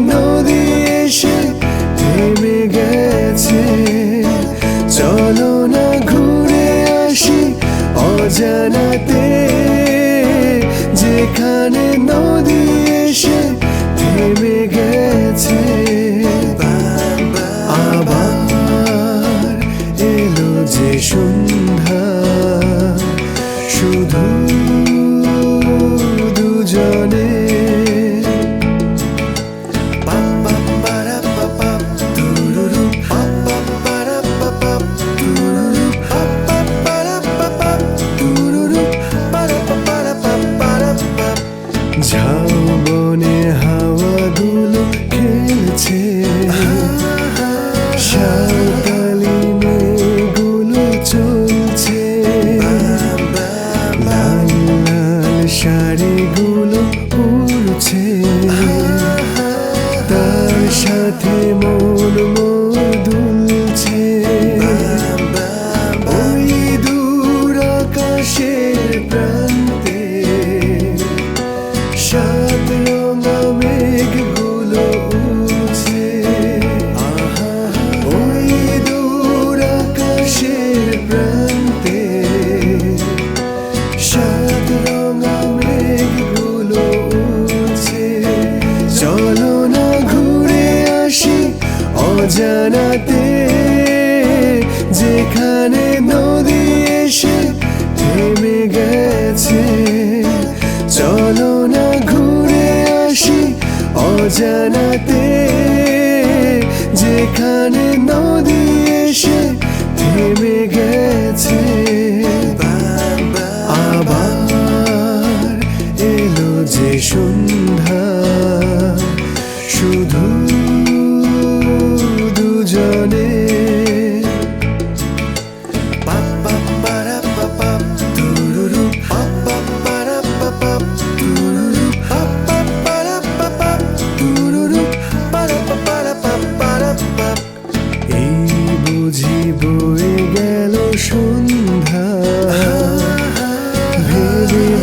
নদী এসে থেমে গেছে। চলো না ঘুরে আসি অজানাতে। যেখানে নদী এসে থেমে গেছে। আবার এলো যে সন্ধ্যা। শুধু দুজনে ঝাউবনে হাওয়াগুলো খেলছে। সাঁওতালি মেয়েগুলো চলছে। লাল লাল শাড়িগুলো উড়ছে তার সাথে মন মোর অজানাতে যেখানে নদী এসে থেমে গেছে। চলো না ঘুরে আসি অজানাতে, যেখানে নদী এসে থেমে গেছে। আবার এলো যে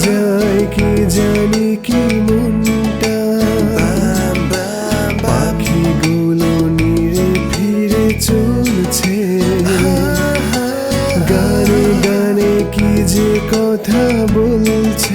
যায় কি জানি কি পাখিগুলো চলছে। গানে গানে কি যে কথা বলছে।